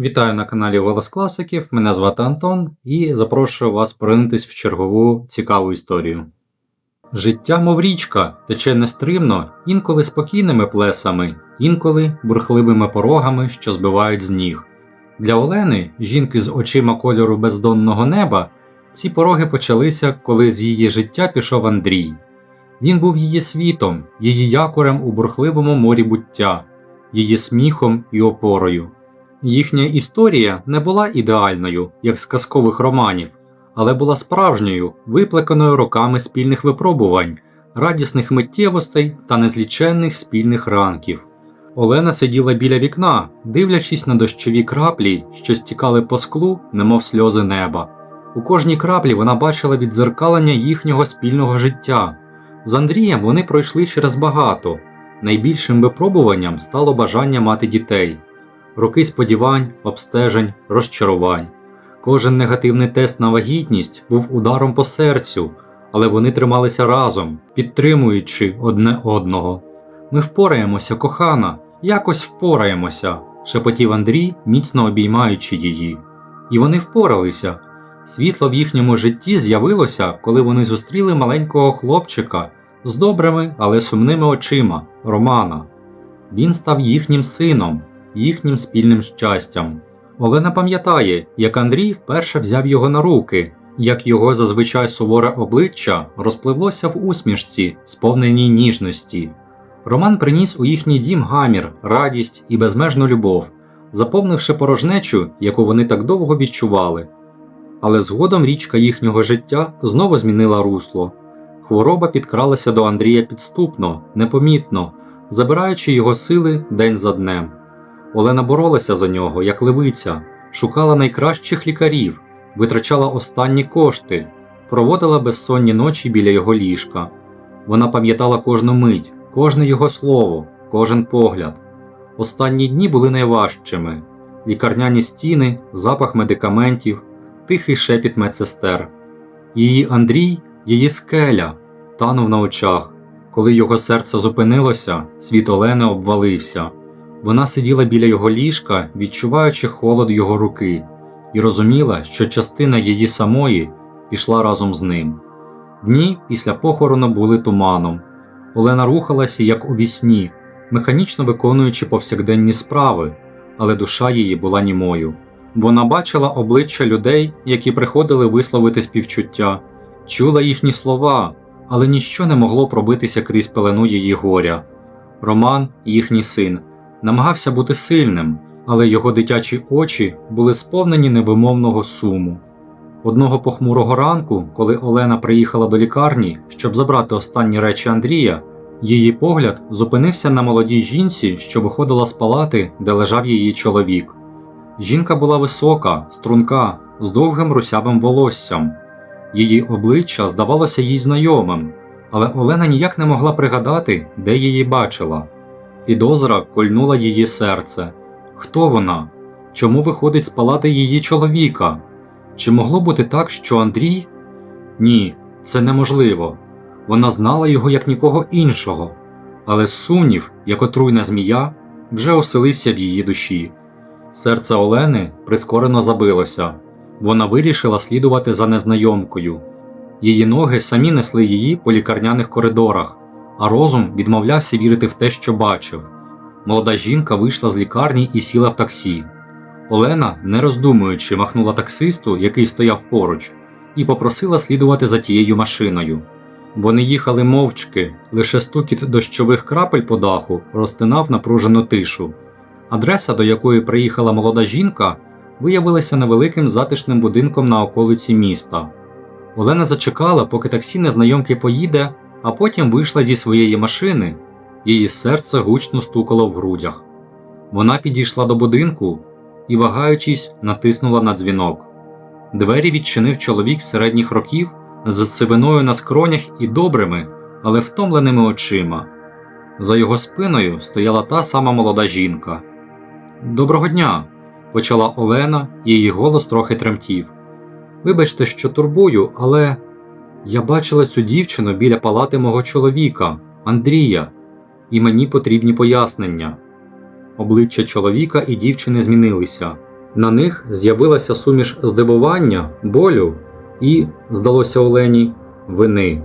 Вітаю на каналі Голос Класиків. Мене звати Антон і запрошую вас поринутись в чергову цікаву історію. Життя, мов річка, тече нестримно, інколи спокійними плесами, інколи бурхливими порогами, що збивають з ніг. Для Олени, жінки з очима кольору бездонного неба, ці пороги почалися, коли з її життя пішов Андрій. Він був її світом, її якорем у бурхливому морі буття, її сміхом і опорою. Їхня історія не була ідеальною, як з казкових романів, але була справжньою, виплеканою роками спільних випробувань, радісних миттєвостей та незліченних спільних ранків. Олена сиділа біля вікна, дивлячись на дощові краплі, що стікали по склу, немов сльози неба. У кожній краплі вона бачила віддзеркалення їхнього спільного життя. З Андрієм вони пройшли через багато. Найбільшим випробуванням стало бажання мати дітей роки сподівань, обстежень, розчарувань. Кожен негативний тест на вагітність був ударом по серцю, але вони трималися разом, підтримуючи одне одного. Ми впораємося, кохана, якось впораємося, шепотів Андрій, міцно обіймаючи її. І вони впоралися. Світло в їхньому житті з'явилося, коли вони зустріли маленького хлопчика з добрими, але сумними очима Романа. Він став їхнім сином, їхнім спільним щастям. Олена пам'ятає, як Андрій вперше взяв його на руки, як його зазвичай суворе обличчя розпливлося в усмішці, сповненій ніжності. Роман приніс у їхній дім гамір, радість і безмежну любов, заповнивши порожнечу, яку вони так довго відчували. Але згодом річка їхнього життя знову змінила русло. Хвороба підкралася до Андрія підступно, непомітно, забираючи його сили день за днем. Олена боролася за нього, як левиця, шукала найкращих лікарів, витрачала останні кошти, проводила безсонні ночі біля його ліжка. Вона пам'ятала кожну мить, кожне його слово, кожен погляд. Останні дні були найважчими лікарняні стіни, запах медикаментів, тихий шепіт медсестер. Її Андрій, її скеля, танув на очах. Коли його серце зупинилося, світ Олени обвалився. Вона сиділа біля його ліжка, відчуваючи холод його руки, і розуміла, що частина її самої пішла разом з ним. Дні після похорону були туманом. Олена рухалася, як у вісні, механічно виконуючи повсякденні справи, але душа її була німою. Вона бачила обличчя людей, які приходили висловити співчуття, чула їхні слова, але ніщо не могло пробитися крізь пелену її горя. Роман, їхній син, намагався бути сильним, але його дитячі очі були сповнені невимовного суму. Одного похмурого ранку, коли Олена приїхала до лікарні, щоб забрати останні речі Андрія, її погляд зупинився на молодій жінці, що виходила з палати, де лежав її чоловік. Жінка була висока, струнка, з довгим русявим волоссям. Її обличчя здавалося їй знайомим, але Олена ніяк не могла пригадати, де її бачила. Підозра кольнула її серце. Хто вона? Чому виходить з палати її чоловіка? Чи могло бути так, що Андрій? Ні, це неможливо. Вона знала його як нікого іншого, але сумнів, як отруйна змія, вже оселився в її душі. Серце Олени прискорено забилося. Вона вирішила слідувати за незнайомкою. Її ноги самі несли її по лікарняних коридорах, а розум відмовлявся вірити в те, що бачив. Молода жінка вийшла з лікарні і сіла в таксі. Олена, не роздумуючи, махнула таксисту, який стояв поруч, і попросила слідувати за тією машиною. Вони їхали мовчки, лише стукіт дощових крапель по даху розтинав напружену тишу. Адреса, до якої приїхала молода жінка, виявилася невеликим затишним будинком на околиці міста. Олена зачекала, поки таксі незнайомки поїде, а потім вийшла зі своєї машини, її серце гучно стукало в грудях. Вона підійшла до будинку і, вагаючись, натиснула на дзвінок. Двері відчинив чоловік середніх років з сивиною на скронях і добрими, але втомленими очима. За його спиною стояла та сама молода жінка. Доброго дня! почала Олена, її голос трохи тремтів. Вибачте, що турбую, але я бачила цю дівчину біля палати мого чоловіка, Андрія, і мені потрібні пояснення. Обличчя чоловіка і дівчини змінилися. На них з'явилася суміш здивування, болю і, здалося Олені, вини.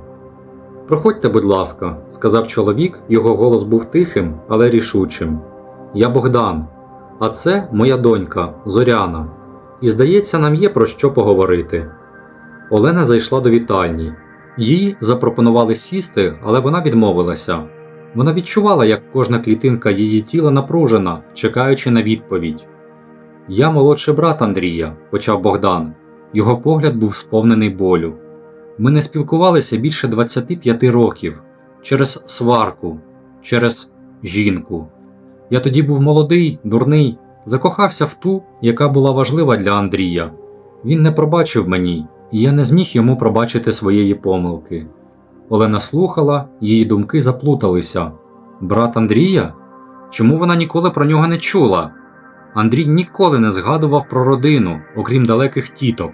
Проходьте, будь ласка, сказав чоловік, його голос був тихим, але рішучим. Я Богдан, а це моя донька Зоряна. І здається, нам є про що поговорити. Олена зайшла до вітальні. Їй запропонували сісти, але вона відмовилася. Вона відчувала, як кожна клітинка її тіла напружена, чекаючи на відповідь. Я молодший брат Андрія, почав Богдан. Його погляд був сповнений болю. Ми не спілкувалися більше 25 років через сварку, через жінку. Я тоді був молодий, дурний, закохався в ту, яка була важлива для Андрія. Він не пробачив мені, і я не зміг йому пробачити своєї помилки. Олена слухала, її думки заплуталися. Брат Андрія? Чому вона ніколи про нього не чула? Андрій ніколи не згадував про родину, окрім далеких тіток.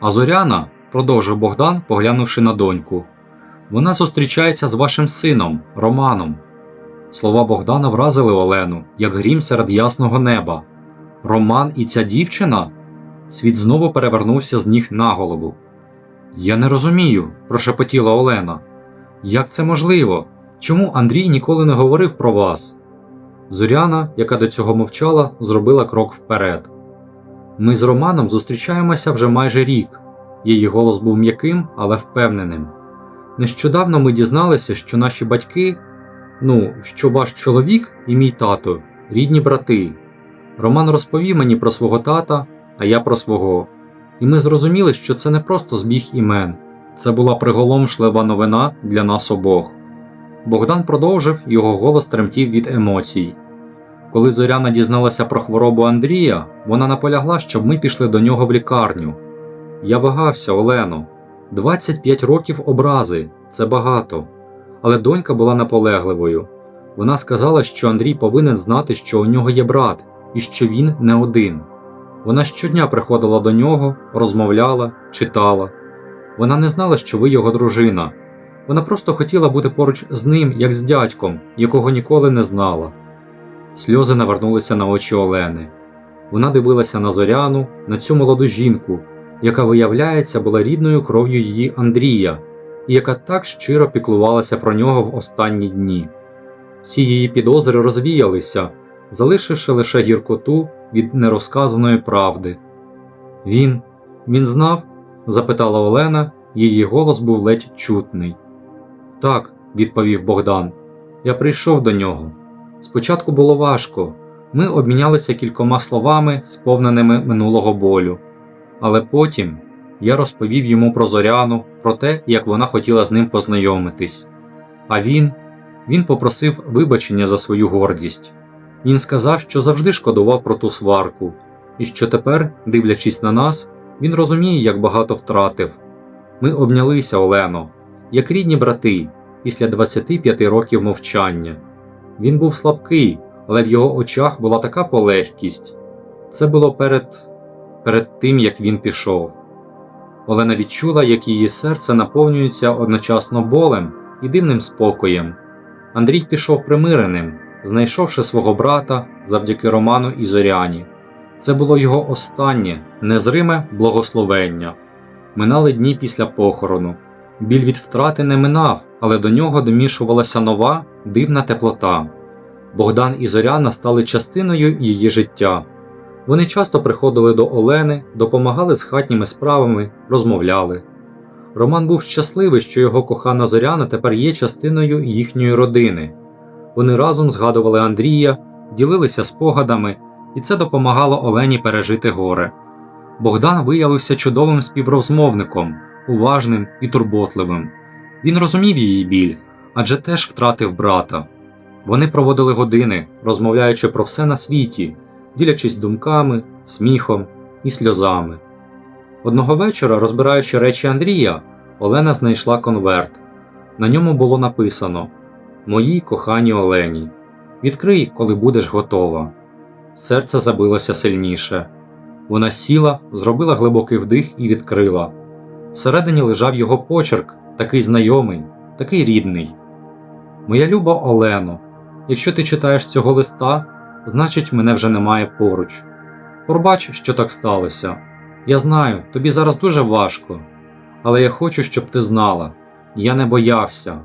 А Зоряна, продовжив Богдан, поглянувши на доньку, вона зустрічається з вашим сином, Романом. Слова Богдана вразили Олену, як грім серед ясного неба. Роман і ця дівчина? Світ знову перевернувся з ніг на голову. Я не розумію, прошепотіла Олена. Як це можливо? Чому Андрій ніколи не говорив про вас? Зоряна, яка до цього мовчала, зробила крок вперед. Ми з Романом зустрічаємося вже майже рік. Її голос був м'яким, але впевненим. Нещодавно ми дізналися, що наші батьки, ну, що ваш чоловік і мій тато рідні брати. Роман розповів мені про свого тата, а я про свого. І ми зрозуміли, що це не просто збіг імен, це була приголомшлива новина для нас обох. Богдан продовжив, його голос тремтів від емоцій. Коли Зоряна дізналася про хворобу Андрія, вона наполягла, щоб ми пішли до нього в лікарню. Я вагався, Олено. 25 років образи це багато. Але донька була наполегливою. Вона сказала, що Андрій повинен знати, що у нього є брат, і що він не один. Вона щодня приходила до нього, розмовляла, читала. Вона не знала, що ви його дружина. Вона просто хотіла бути поруч з ним, як з дядьком, якого ніколи не знала. Сльози навернулися на очі Олени. Вона дивилася на зоряну, на цю молоду жінку, яка, виявляється, була рідною кров'ю її Андрія, і яка так щиро піклувалася про нього в останні дні. Всі її підозри розвіялися, залишивши лише гіркоту від нерозказаної правди. Він, він знав? запитала Олена, її голос був ледь чутний. Так, відповів Богдан. Я прийшов до нього. Спочатку було важко. Ми обмінялися кількома словами, сповненими минулого болю. Але потім я розповів йому про Зоряну, про те, як вона хотіла з ним познайомитись. А він він попросив вибачення за свою гордість. Він сказав, що завжди шкодував про ту сварку, і що тепер, дивлячись на нас, він розуміє, як багато втратив. Ми обнялися Олено, як рідні брати, після 25 років мовчання. Він був слабкий, але в його очах була така полегкість. Це було перед перед тим, як він пішов. Олена відчула, як її серце наповнюється одночасно болем і дивним спокоєм. Андрій пішов примиреним, знайшовши свого брата завдяки Роману і Зоряні. Це було його останнє, незриме благословення. Минали дні після похорону. Біль від втрати не минав, але до нього домішувалася нова, дивна теплота. Богдан і Зоряна стали частиною її життя. Вони часто приходили до Олени, допомагали з хатніми справами, розмовляли. Роман був щасливий, що його кохана Зоряна тепер є частиною їхньої родини. Вони разом згадували Андрія, ділилися спогадами, і це допомагало Олені пережити горе. Богдан виявився чудовим співрозмовником, уважним і турботливим. Він розумів її біль, адже теж втратив брата. Вони проводили години, розмовляючи про все на світі, ділячись думками, сміхом і сльозами. Одного вечора, розбираючи речі Андрія, Олена знайшла конверт. На ньому було написано Моїй коханій Олені. Відкрий, коли будеш готова. Серце забилося сильніше. Вона сіла, зробила глибокий вдих і відкрила. Всередині лежав його почерк, такий знайомий, такий рідний. Моя люба Олено, якщо ти читаєш цього листа, значить мене вже немає поруч. Пробач, що так сталося. Я знаю, тобі зараз дуже важко, але я хочу, щоб ти знала. Я не боявся.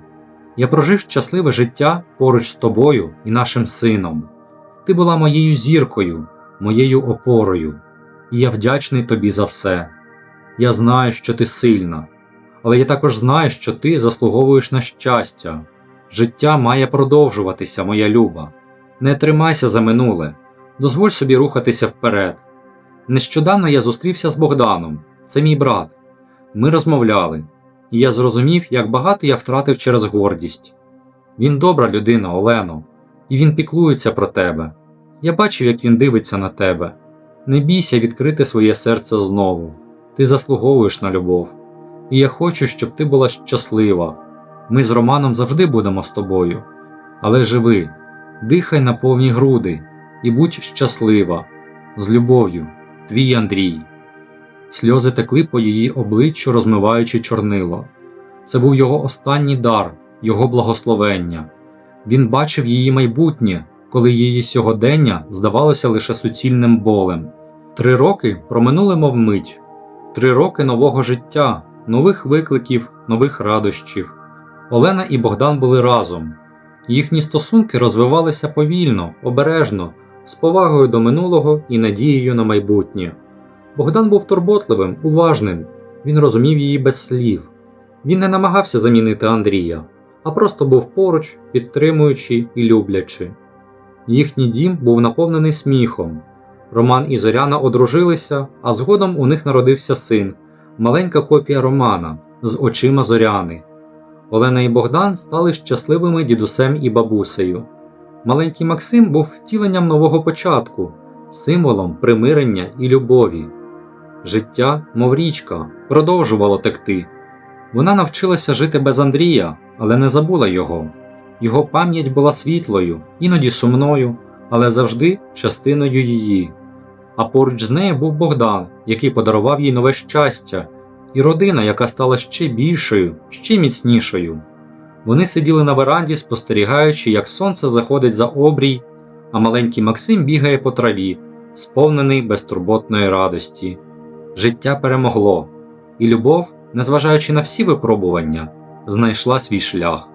Я прожив щасливе життя поруч з тобою і нашим сином. Ти була моєю зіркою, моєю опорою, і я вдячний тобі за все. Я знаю, що ти сильна, але я також знаю, що ти заслуговуєш на щастя. Життя має продовжуватися, моя люба. Не тримайся за минуле, дозволь собі рухатися вперед. Нещодавно я зустрівся з Богданом, це мій брат. Ми розмовляли, і я зрозумів, як багато я втратив через гордість. Він добра людина, Олено, і він піклується про тебе. Я бачив, як він дивиться на тебе. Не бійся відкрити своє серце знову. Ти заслуговуєш на любов. І я хочу, щоб ти була щаслива. Ми з Романом завжди будемо з тобою. Але живи, дихай на повні груди і будь щаслива. З любов'ю, твій Андрій. Сльози текли по її обличчю, розмиваючи чорнило. Це був його останній дар, його благословення. Він бачив її майбутнє, коли її сьогодення здавалося лише суцільним болем. Три роки проминули мов мить, три роки нового життя, нових викликів, нових радощів. Олена і Богдан були разом. Їхні стосунки розвивалися повільно, обережно, з повагою до минулого і надією на майбутнє. Богдан був турботливим, уважним, він розумів її без слів. Він не намагався замінити Андрія, а просто був поруч, підтримуючи і люблячи. Їхній дім був наповнений сміхом. Роман і Зоряна одружилися, а згодом у них народився син, маленька копія Романа з очима Зоряни. Олена і Богдан стали щасливими дідусем і бабусею. Маленький Максим був втіленням нового початку, символом примирення і любові. Життя, мов річка, продовжувало текти. Вона навчилася жити без Андрія, але не забула його. Його пам'ять була світлою, іноді сумною, але завжди частиною її. А поруч з нею був Богдан, який подарував їй нове щастя, і родина, яка стала ще більшою, ще міцнішою. Вони сиділи на веранді, спостерігаючи, як сонце заходить за обрій, а маленький Максим бігає по траві, сповнений безтурботної радості. Життя перемогло, і любов, незважаючи на всі випробування, знайшла свій шлях.